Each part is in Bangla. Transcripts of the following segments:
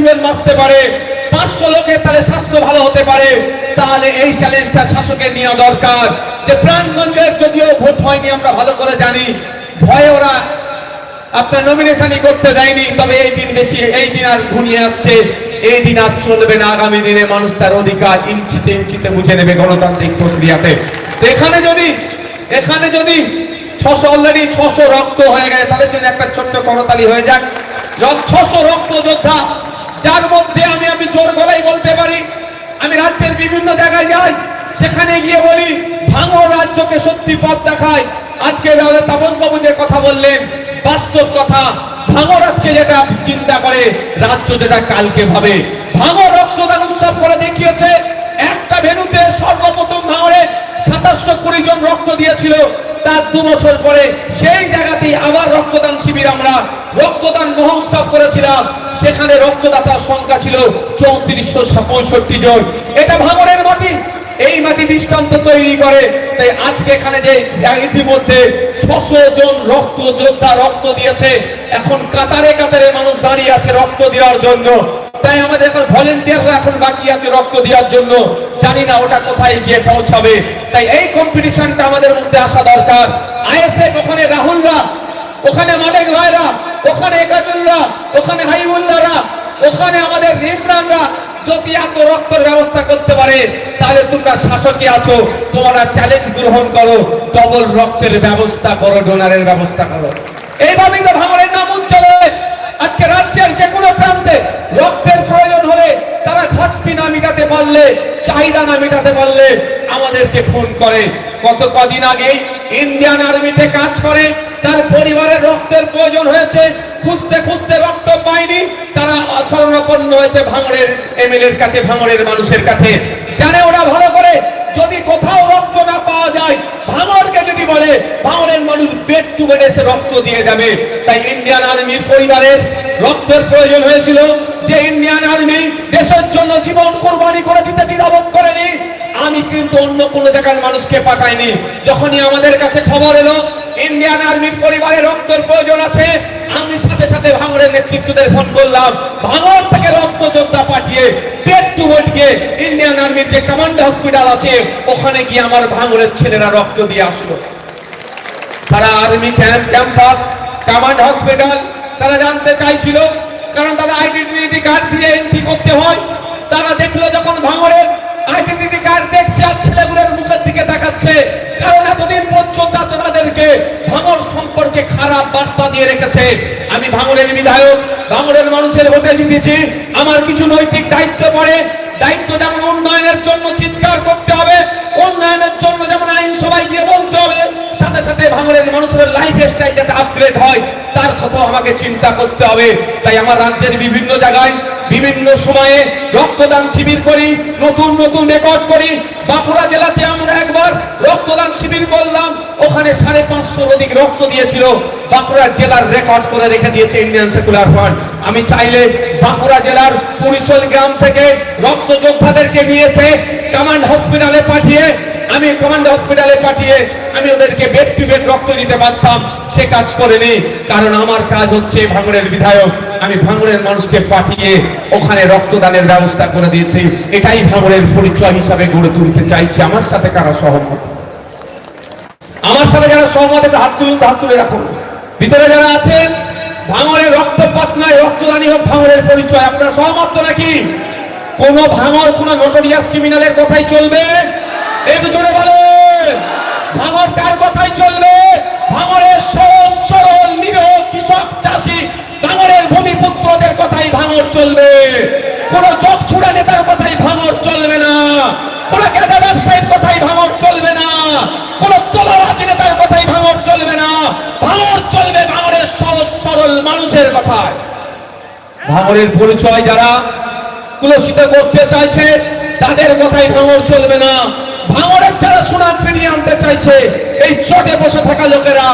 টিউবওয়েল মাসতে পারে, পাঁচশো লোকের তাহলে স্বাস্থ্য ভালো হতে পারে, তাহলে এই চ্যালেঞ্জটা শাসকের নেওয়া দরকার। যে প্রাণগঞ্জের যদিও ভোট হয়নি, আমরা ভালো করে জানি, ভয়ে ওরা আপনার নমিনেশনই করতে দেয়নি, তবে এই দিন বেশি, এই দিন আর ঘনিয়ে আসছে। এই দিন আর চলবে না, আগামী দিনে মানুষ তার অধিকার ইঞ্চিতে ইঞ্চিতে বুঝে নেবে গণতান্ত্রিক প্রক্রিয়াতে। এখানে যদি এখানে যদি ছশো অলরেডি ছশো রক্ত হয়ে গেছে, তাদের জন্য একটা ছোট্ট করতালি হয়ে যাক। ছশো রক্ত যোদ্ধা যার মধ্যে আমি আমি জোর গলায় বলতে পারি, আমি রাজ্যের বিভিন্ন জায়গায় যাই, সেখানে গিয়ে বলি, ভাঙো রাজ্যকে সত্যি পথ দেখায়। আজকে তাপস বাবু যে কথা বললেন, বাস্তব কথা ভাঙর আজকে যেটা চিন্তা করে, রাজ্য যেটা কালকে ভাবে। ভাঙর রক্তদান উৎসব করে দেখিয়েছে, একটা ভেনুতে সর্বপ্রথম ভাঙরে সাতাশশো কুড়ি জন রক্ত দিয়েছিল। তার দু বছর পরে সেই জায়গাতেই আবার রক্তদান শিবির আমরা, রক্তদান মহোৎসব করেছিলাম। সেখানে রক্তদাতার সংখ্যা ছিল চৌত্রিশশো পঁয়ষট্টি জন। এটা ভাঙরের মাটি, এই মাটি দৃষ্টান্ত তৈরি করে। তাই আজকে এখানে যে ইতিমধ্যে ছশো জন রক্ত যোদ্ধা রক্ত দিয়েছে, এখন কাতারে কাতারে মানুষ দাঁড়িয়ে আছে রক্ত দেওয়ার জন্য। তাই আমাদের এখন ভলেন্টিয়াররা এখন বাকি আছে রক্ত দেওয়ার জন্য। জানি না ওটা কোথায় গিয়ে পৌঁছাবে। তাই এই কম্পিটিশনটা আমাদের মধ্যে আসা দরকার। আইএসএফ, ওখানে রাহুলরা, ওখানে মালিক ভাইরা, ওখানে একাজুল্লাহ ওখানে হাইবুল্লাহরা ওখানে আমাদের ইমরানরা যদি এত রক্তের ব্যবস্থা করতে পারে, তাহলে তোমরা শাসকে আছো, তোমরা চ্যালেঞ্জ গ্রহণ করো ডবল রক্তের ব্যবস্থা করো ডোনারের ব্যবস্থা করো। এইভাবেই তো ভাঙরের নাম উজ্জ্বল। আজকে রাজ্যের যে কোনো প্রান্তে রক্তের প্রয়োজন হলে তারা ঘাটতি না মিটাতে পারলে, চাহিদা না মিটাতে পারলে আমাদেরকে ফোন করে। কত কদিন আগে ইন্ডিয়ান আর্মিতে কাজ করে, তার পরিবারের রক্তের প্রয়োজন হয়েছে। খুঁজতে খুঁজতে রক্ত পায়নি। তারা শরণাপন্ন হয়েছে ভাঙড়ের এমএলএর কাছে, ভাঙড়ের মানুষের কাছে। জানে ওরা ভালো করে, যদি কোথাও রক্ত না পাওয়া যায়, ভাঙড়কে যদি বলে, ভাঙড়ের মানুষ বেড টু বেড এসে রক্ত দিয়ে যাবে। তাই ইন্ডিয়ান আর্মির পরিবারের রক্তের প্রয়োজন হয়েছিল যে ইন্ডিয়ান আর্মি দেশের জন্য জীবন কোরবানি করে দিতে দ্বিধাবোধ করেনি। আমি কিন্তু অন্য কোনো জায়গার মানুষকে পাঠাইনি। যখনই আমাদের কাছে খবর এলো ইন্ডিয়ান আর্মির পরিবারে রক্তের প্রয়োজন আছে। আমি সাথে সাথে ভাঙড়ের নেতৃত্বদের ফোন করলাম। ভাঙড় থেকে রক্ত যোদ্ধা পাঠিয়ে পেট টু গিয়ে ইন্ডিয়ান আর্মির যে কমান্ড হসপিটাল আছে, ওখানে গিয়ে আমার ভাঙড়ের ছেলেরা রক্ত দিয়ে আসলো। সারা army camp campus command hospital তারা জানতে চাইছিল, কারণ তারা আইডেন্টিটি কার্ড দিয়ে এন্ট্রি করতে হয়। তারা দেখল যখন ভাঙড়ের আইডেন্টিটি কার্ড দেখছে আর ছেলেগুলোর মুখের দিকে তাকাচ্ছে। কারণ এতদিন পর্যন্ত তাদেরকে ভাঙড় সম্পর্কে খারাপ বার্তা দিয়ে রেখেছে। আমি ভাঙড়ের বিধায়ক ভাঙড়ের মানুষের ভোটে জিতেছি। আমার কিছু নৈতিক দায়িত্ব পড়ে। দায়িত্ব যেমন উন্নয়নের জন্য চিৎকার করতে হবে, উন্নয়নের জন্য যেমন আইন সবাই গিয়ে বলতে হবে, সাথে সাথে ভাঙড়ের মানুষের লাইফ স্টাইল যাতে আপগ্রেড হয়, তার কথাও আমাকে চিন্তা করতে হবে। তাই আমার রাজ্যের বিভিন্ন জায়গায় বিভিন্ন সময়ে রক্তদান শিবির করি, নতুন নতুন রেকর্ড করি। বাঁকুড়া জেলাতে আমরা একবার রক্তদান শিবির করলাম। ওখানে সাড়ে পাঁচশোর অধিক রক্ত দিয়েছিল। বাঁকুড়া জেলার রেকর্ড করে রেখে দিয়েছে ইন্ডিয়ান সেকুলার ফান্ড আমি চাইলে বাঁকুড়া জেলার পুরিশল গ্রাম থেকে রক্ত যোদ্ধাদেরকে নিয়ে এসে কমান্ড হসপিটালে পাঠিয়ে, আমি কমান্ড হসপিটালে পাঠিয়ে, আমি ওদেরকে বেড টু বেড রক্ত দিতে পারতাম। সে কাজ করেনি, কারণ আমার কাজ হচ্ছে ভাঙড়ের বিধায়ক। আমি ভাঙড়ের মানুষকে পাঠিয়ে ওখানে রক্তদানের ব্যবস্থা করে দিয়েছি। এটাই ভাঙড়ের পরিচয় হিসাবে গড়ে তুলতে চাইছি। আমার সাথে কারা সহমত? আমার সাথে যারা সহমত হাত তুলুন, হাত তুলে রাখুন। ভিতরে যারা আছেন, ভাঙড়ের রক্তপাত নয় রক্তদানি হোক ভাঙড়ের পরিচয়। আপনার সহমত নাকি? কোন ভাঙর কোন নটোরিয়াস ক্রিমিনালের কথাই চলবে? একটু জোরে বলেন। ভাঙর কার কথাই চলবে? ভাঙরের সহজ, সরল, নিরীহ কৃষক, চাষি ভাঙরের ভূমিপুত্রদের কথাই ভাঙর চলবে। কোন চোখ ছুড়া নেতার কথাই ভাঙর চলবে না। কোন গেদা ব্যবসায়ীর কথাই ভাঙর চলবে না। কোন তোলারাজি নেতার কথাই ভাঙর চলবে না। ভাঙর চলবে ভাঙরের সহজ সরল মানুষের কথায়। ভাঙরের পরিচয় যারা কুলসিত করতে চাইছে, তাদের কথাই ভাঙর চলবে না। ভাঙরের যারা সুনাম ফিরিয়ে আনতে চাইছে, এই চটে বসে থাকা লোকেরা,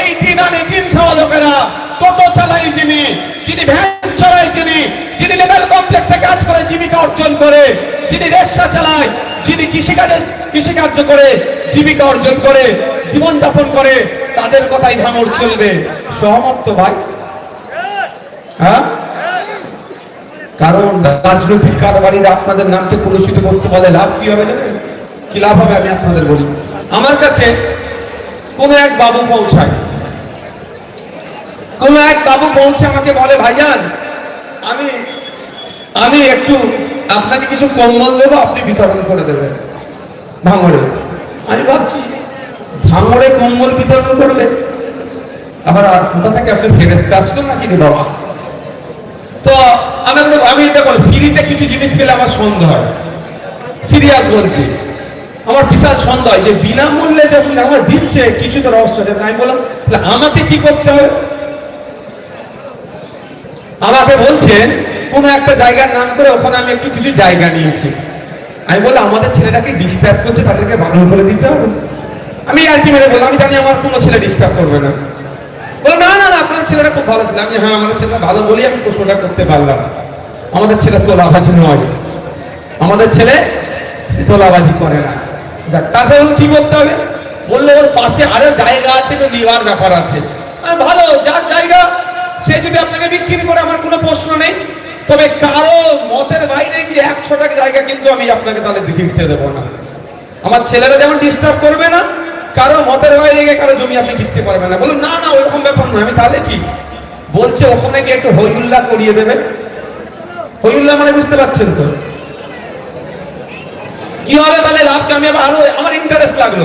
এই দিন আনে দিন খাওয়া লোকেরা টোটো চালাই যিনি যিনি ভ্যান চালায় যিনি যিনি লেভেল কমপ্লেক্সে কাজ করে, জীবিকা অর্জন করে, যিনি রেশা চালায়, যিনি কৃষিকাজে, কৃষিকার্য করে, জীবিকা অর্জন করে জীবন যাপন করে, তাদের কথাই ভাঙর চলবে। সহমত তো ভাই। হ্যাঁ? কারণ রাজনৈতিক কারবারিরা আপনাদের নামকে কলুষিত করতে বলে লাভ কি হবে কি লাভ হবে আমি আপনাদের বলি। আমার কাছে কোন এক বাবু পৌঁছায়। কোন এক বাবু পৌঁছে আমাকে, বলে, ভাইজান, আমি আমি একটু আপনাকে কিছু কম্বল দেবো, আপনি বিতরণ করে দেবেন ভাঙড়ে। আমি ভাবছি, ভাঙড়ে কম্বল বিতরণ করবে? আবার আর কোথা থেকে আসলে ফেরেস্তা আসলো নাকি রে বাবা? তো আমি আমি এটা বলি, ফ্রিতে কিছু জিনিস পেলে আমার সন্দেহ হয়। সিরিয়াস বলছি, আমার বিশাল সন্দেহ হয় যে বিনামূল্যে যখন আমার দিচ্ছে কিছু তো রহস্য আমি বললাম আমাকে কি করতে হবে? আমাকে বলছেন, কোন একটা জায়গার নাম করে ওখানে আমি একটু কিছু জায়গা নিয়েছি। আমি বললাম, আমাদের ছেলেটাকে ডিস্টার্ব করছে, তাদেরকে বারণ করে দিতে হবে। আমি আর কি মেরে বললাম, আমি জানি আমার কোনো ছেলে ডিস্টার্ব করবে না। বলে না না না আপনাদের ছেলেটা খুব ভালো ছিল। আমি হ্যাঁ আমাদের ছেলেটা ভালো বলি আমি প্রশ্নটা করতে পারলাম। আমাদের ছেলে তোলাবাজি নয়। আমাদের ছেলে তোলাবাজি করে না। যাক, তারপরে কি করতে হবে? বলল, ওর পাশে আরও জায়গা আছে তো নেওয়ার ব্যাপার আছে। ভালো, যার জায়গা সে যদি আপনাকে বিক্রি করে, আমার কোনো প্রশ্ন নেই। তবে কারও মতের বাইরে গিয়ে একশো টাকা জায়গা কিন্তু আমি আপনাকে তাহলে বিক্রিতে দেবো না। আমার ছেলেরা যেমন ডিস্টার্ব করবে না, কারও মতের বাইরে গিয়ে কারও জমি আপনি কিনতে পারবেন না। বলুন, না না ওরকম ব্যাপার নয়। আমি তাহলে কি? বলছে, ওখানে গিয়ে একটু হইউল্লাহ করিয়ে দেবে। হইউল্লাহ মানে বুঝতে পারছেন তো? কি হবে তাহলে লাভকে আমি আবার আরও, আমার ইন্টারেস্ট লাগল।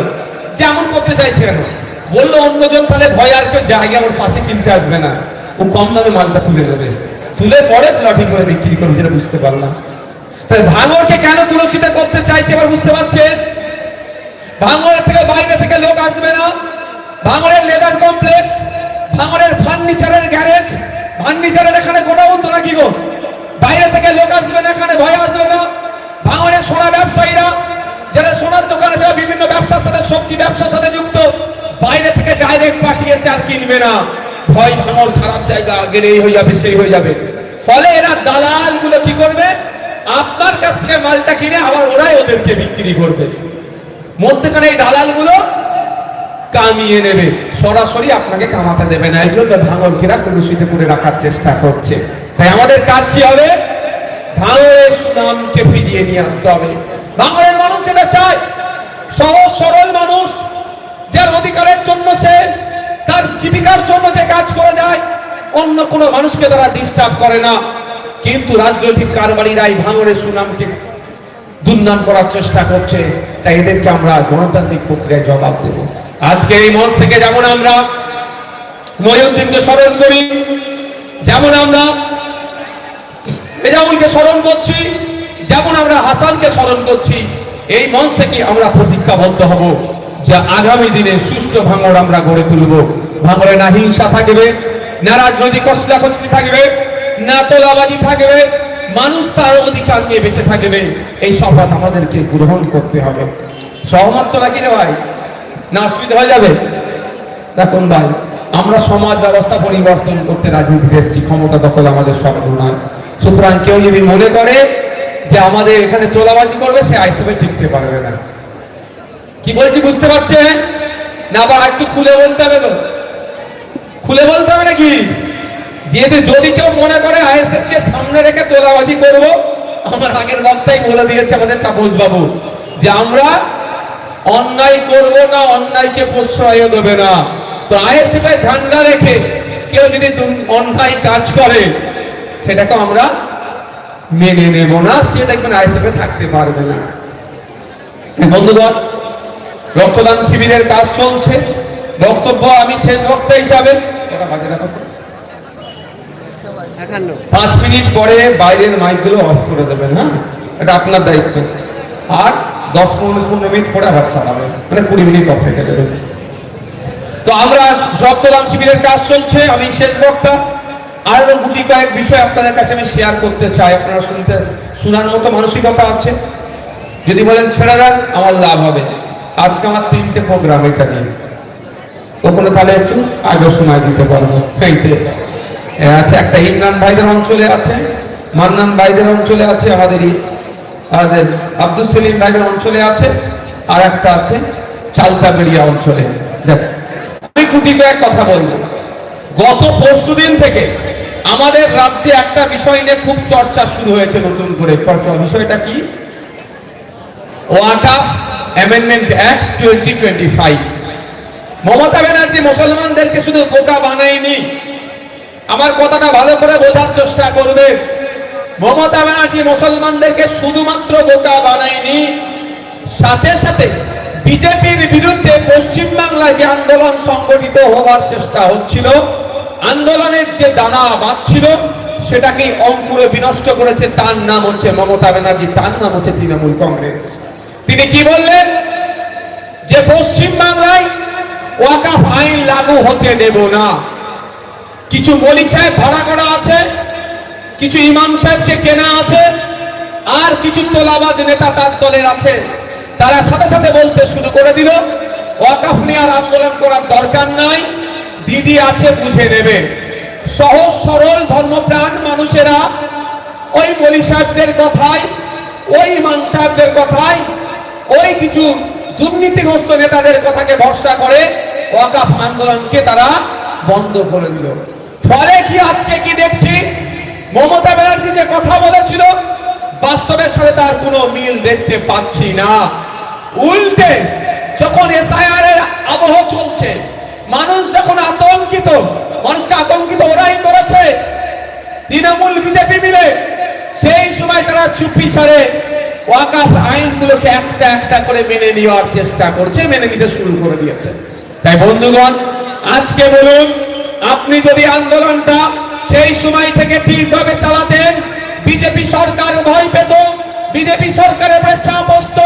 যে এমন করতে চাইছে কেন? বলল অন্যজন তাহলে ভয় আর কেউ জায়গা আমার পাশে কিনতে আসবে না। ও কম দামে মালটা তুলে দেবে। তুলে পরে প্লটিং করে বিক্রি করবে, যেটা বুঝতে পারলাম তাহলে ভাঙরকে কেন কুলসিত করতে চাইছে এবার বুঝতে পারছেন ভাঙড়ের থেকে বাইরে থেকে লোক আসবে না। ভাঙড়ের লেদার কমপ্লেক্স, ভাঙরের ফার্নিচারের গ্যারেজ, ফার্নিচারের এখানে গোডাউন তো নাকি গো? বাইরে থেকে লোক আসবে না, এখানে ভয় আসবে না। ভাঙড়ের সোনা ব্যবসায়ীরা, যারা সোনার দোকানে যারা বিভিন্ন ব্যবসার সাথে সবজি ব্যবসার সাথে যুক্ত, বাইরে থেকে ডাইরেক্ট পাঠিয়েছে আর কিনবে না। ভয় ভাঙড় খারাপ জায়গা গেলে এই হয়ে যাবে, সেই হয়ে যাবে। ফলে এরা দালালগুলো কি করবে? আপনার কাছ থেকে মালটা কিনে আবার ওরাই ওদেরকে বিক্রি করবে। মধ্যখানে এই দালালগুলো কামিয়ে নেবে। সরাসরি আপনাকে কামাতে দেবে না। এই জন্য ভাঙলকেরা কলুষিত করে রাখার চেষ্টা করছে। তাই আমাদের কাজ কি হবে? ভাঙলের সুনামকে ফিরিয়ে নিয়ে আসতে হবে। ভাঙলের মানুষ যেটা চায়, সহজ সরল মানুষ, যার অধিকারের জন্য সে জীবিকার জন্য যে কাজ করে যায়, অন্য কোনো মানুষকে তারা ডিস্টার্ব করে না। কিন্তু রাজনৈতিক কারবারিরা এই ভাঙরের সুনামকে দুর্নাম করার চেষ্টা করছে, তাই এদেরকে আমরা গণতান্ত্রিক প্রক্রিয়ায় জবাব দেব। আজকে এই মঞ্চ থেকে যেমন আমরা মহিউদ্দিনকে স্মরণ করি, যেমন আমরা রেজাউলকে স্মরণ করছি, যেমন আমরা হাসানকে স্মরণ করছি, এই মঞ্চ থেকে আমরা প্রতিজ্ঞাবদ্ধ হব যে আগামী দিনে সুষ্ঠু ভাঙড় আমরা গড়ে তুলব। ভাঙড়ে না হিংসা থাকবে, না রাজনৈতিক কসলাকসলি থাকবে, না তোলাবাজি থাকবে, মানুষ তার অধিকার নিয়ে বেঁচে থাকবে, এই শপথ আমাদেরকে গ্রহণ করতে হবে। সহমত তো নাকি রে ভাই? না অসুবিধা হয়ে যাবে? দেখুন ভাই, আমরা সমাজ ব্যবস্থা পরিবর্তন করতে রাজনীতি এসছি ক্ষমতা দখল আমাদের স্বপ্ন নয়। সুতরাং কেউ যদি মনে করে যে আমাদের এখানে তোলাবাজি করবে, সে আইসিএফে টিকতে পারবে না। কি বলছি, বুঝতে পারছেন? না, আবার একটু খুলে বলতে হবে তো। খুলে বলতে হবে নাকি? যেহেতু যদি কেউ মনে করে আইএসএফ কে সামনে রেখে তোলাবাজি করব, আমার আগের বক্তাই বলে দিয়েছে আমাদের তাপস বাবু যে আমরা অন্যায় করব না, অন্যায়কে প্রশ্রয় দেবে না। তো আইএসএফ এর ঝান্ডা রেখে কেউ যদি অন্যায় কাজ করে, সেটাকে আমরা মেনে নেব না সে দেখবেন আইএসএফ এ থাকতে পারবে না। বন্ধুগণ, রক্তদান শিবিরের কাজ চলছে। বক্তব্য আমি শেষ বক্তা হিসাবে পাঁচ মিনিট পরে বাইরের মাইকগুলো অফ করে দেবেন হ্যাঁ? এটা আপনার দায়িত্ব। আর দশ মিনিট পনেরো মিনিট পরে আবার চালাবেন। মানে কুড়ি মিনিট অফ রেখে দেবেন। তো আমরা রক্তদান শিবিরের কাজ চলছে আমি শেষ বক্তা। আরও গুটি কয়েক বিষয় আপনাদের কাছে আমি শেয়ার করতে চাই। আপনারা শুনতে শোনার মতো মানসিকতা আছে। যদি বলেন ছেড়ে দেন আমার লাভ হবে। আজকে আমার তিনটে প্রোগ্রাম এটা নিয়ে। ওখানে তাহলে একটু আগে সময় দিতে পারব আছে একটা ইমরান ভাইদের অঞ্চলে আছে, মান্নান ভাইদের অঞ্চলে আছে, আমাদের ই- আমাদের আব্দুল সেলিম ভাইদের অঞ্চলে আছে, আর একটা আছে চালতাবেড়িয়া অঞ্চলে। আমি কুটি কয়েক কথা বলব। গত পরশু দিন থেকে আমাদের রাজ্যে একটা বিষয় নিয়ে খুব চর্চা শুরু হয়েছে নতুন করে। চর্চা, বিষয়টা কি? Waqf amendment act twenty twenty five. Mamata Banerjee মুসলমানদেরকে শুধু বোকা বানায়নি। আমার কথাটা ভালো করে বোঝার চেষ্টা করবে। মমতা ব্যানার্জি মুসলমানদেরকে শুধুমাত্র বোকা বানায়নি। সাথে সাথে বিজেপির বিরুদ্ধে পশ্চিম বাংলায় যে আন্দোলন সংগঠিত হওয়ার চেষ্টা হচ্ছিল, আন্দোলনের যে দানা বাঁধছিল সেটাকে অঙ্কুরে বিনষ্ট করেছে, তার নাম হচ্ছে মমতা ব্যানার্জি, তার নাম হচ্ছে তৃণমূল কংগ্রেস। তিনি কি বললেন? যে পশ্চিম বাংলায় ওয়াকাফ আইন লাগু হতে দেব না। কিছু মলিক সাহেব ভাড়া করা আছে, কিছু ইমাম সাহেবকে কেনা আছে, আর কিছু তোলাবাজ নেতা তার দলের আছে। তারা সাথে সাথে বলতে শুরু করে দিল, ওয়াকাফ নিয়ে আর আন্দোলন করার দরকার নাই, দিদি আছে বুঝে নেবে। সহজ সরল ধর্মপ্রাণ মানুষেরা ওই মলি সাহেবদের কথায়, ওই ইমাম সাহেবদের কথায়, ওই কিছু দুর্নীতিগ্রস্ত নেতাদের কথাকে ভরসা করে ওয়াকাফ আন্দোলনকে তারা বন্ধ করে দিল। ফলে কি আজকে কি দেখছি? মমতা ব্যানার্জি যে কথা বলেছিল, বাস্তবের সাথে তার কোনো মিল দেখতে পাচ্ছি না। উল্টে যখন এসআইআর এর আবহ চলছে, মানুষ যখন আতঙ্কিত, মানুষকে আতঙ্কিত ওরাই করেছে, তৃণমূল, বিজেপি মিলে সেই সময় তারা চুপি সারে ওয়াকাফ আইনগুলোকে একটা একটা করে মেনে নেওয়ার চেষ্টা করছে, মেনে নিতে শুরু করে দিয়েছে। তাই বন্ধুগণ, আজকে বলুন, আপনি যদি আন্দোলনটা সেই সময় থেকে ঠিকভাবে চালাতেন, বিজেপি সরকার ভয় পেত, বিজেপি সরকারের উপরে চাপ বসতো,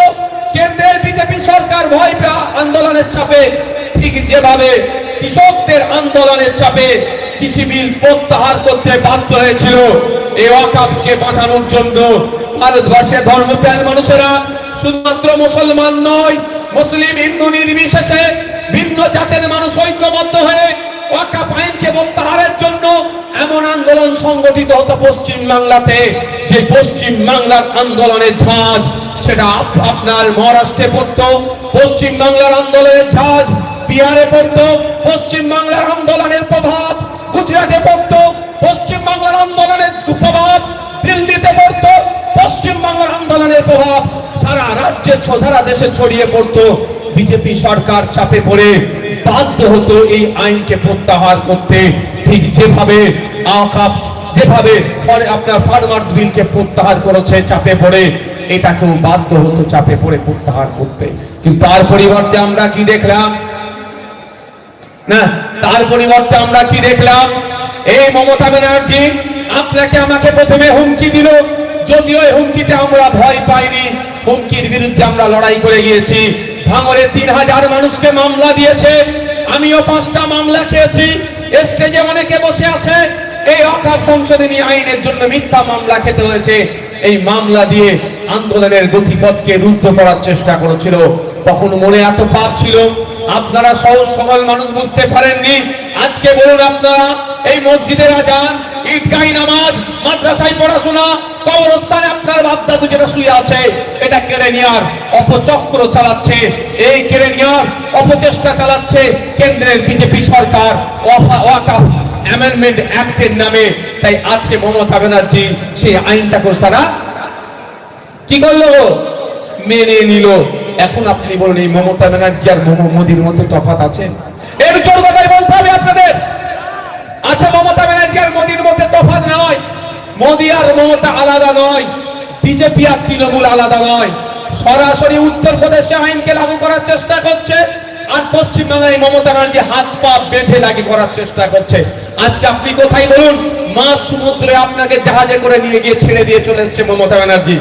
কেন্দ্রের বিজেপি সরকার ভয় পেয়ে আন্দোলনের চাপে, ঠিক যেভাবে কৃষকদের আন্দোলনের চাপে কৃষি বিল প্রত্যাহার করতে বাধ্য হয়েছিল, এই অকাপকে বাঁচানোর জন্য ভারতবর্ষের ধর্মপ্রাণ মানুষেরা শুধুমাত্র মুসলমান নয়, মুসলিম হিন্দু নির্বিশেষে ভিন্ন জাতের মানুষ ঐক্যবদ্ধ হয়ে ওয়াকাফ আইনকে প্রত্যাহারের জন্য এমন আন্দোলন সংগঠিত হতো পশ্চিম বাংলাতে। যে পশ্চিম বাংলার আন্দোলনের ঝাঁজ, সেটা আপনার মহারাষ্ট্রে পড়ত, পশ্চিম বাংলার আন্দোলনের ঝাঁজ, বিহারে পড়ত, পশ্চিম বাংলার আন্দোলনের প্রভাব, গুজরাটে পড়ত, পশ্চিম বাংলার আন্দোলনের প্রভাব দিল্লিতে পড়ত, পশ্চিম বাংলার আন্দোলনের প্রভাব, সারা রাজ্যে সারা দেশে ছড়িয়ে পড়তো। বিজেপি সরকার চাপে পড়ে বাধ্য হতো এই আইনকে প্রত্যাহার করতে। ঠিক যেভাবে যেভাবে আপনার ফার্মার্স বিলকে প্রত্যাহার করেছে চাপে পড়ে, এটাকেও বাধ্য হতো চাপে পড়ে প্রত্যাহার করতে। কিন্তু তার পরিবর্তে আমরা কি দেখলাম? না, তার পরিবর্তে আমরা কি দেখলাম? এই মমতা ব্যানার্জি আপনাকে আমাকে প্রথমে হুমকি দিল। যদিও হুমকিতে আমরা ভয় পাইনি, হুমকির বিরুদ্ধে আমরা লড়াই করে গিয়েছি। ভাঙরে তিন হাজার মানুষকে মামলা দিয়েছে। আমিও পাঁচটা মামলা খেয়েছি। স্টেজে অনেকে বসে আছে। এই অখাপ সংশোধনী আইনের জন্য মিথ্যা মামলা খেতে হয়েছে। এই মামলা দিয়ে আন্দোলনের গতিপথকে রুদ্ধ করার চেষ্টা করেছিল। তখন মনে এত পাপ ছিল। আপনারা সহজ সরল মানুষ বুঝতে পারেননি। আজকে বলুন আপনারা এই মসজিদের আজান, ঈদগাহি নামাজ, মাদ্রাসায় পড়াশোনা, কবরস্থানে আপনার বাপদাদু যেটা শুয়ে আছে, এটা কেড়ে নেওয়ার অপচক্র চালাচ্ছে। এই কেড়ে নেওয়ার অপচেষ্টা চালাচ্ছে কেন্দ্রের বিজেপি সরকার ওয়াকাফ অ্যামেন্ডমেন্ট অ্যাক্টের নামে। তাই আজকে মমতা ব্যানার্জি সেই আইনটাকে তারা কি করল মেনে নিল। এখন আপনি বলুন, এই মমতা ব্যানার্জি আর মোমো মোদির মধ্যে তফাৎ আছে? এর জোর কথাই বলতে হবে আপনাদের। আচ্ছা মমতা ব্যানার্জি আর মোদির মধ্যে তফাৎ নয়। মোদি আর মমতা আলাদা নয়। বিজেপি আর তৃণমূল আলাদা নয়। সরাসরি উত্তরপ্রদেশে আইনকে লাগু করার চেষ্টা করছে, আর পশ্চিমবাংলায় মমতা ব্যানার্জি হাত পা বেঁধে লাগু করার চেষ্টা করছে। আজকে আপনি কোথায় বলুন? মাছ সমুদ্রে আপনাকে জাহাজে করে নিয়ে গিয়ে ছেড়ে দিয়ে চলে এসছে মমতা ব্যানার্জি।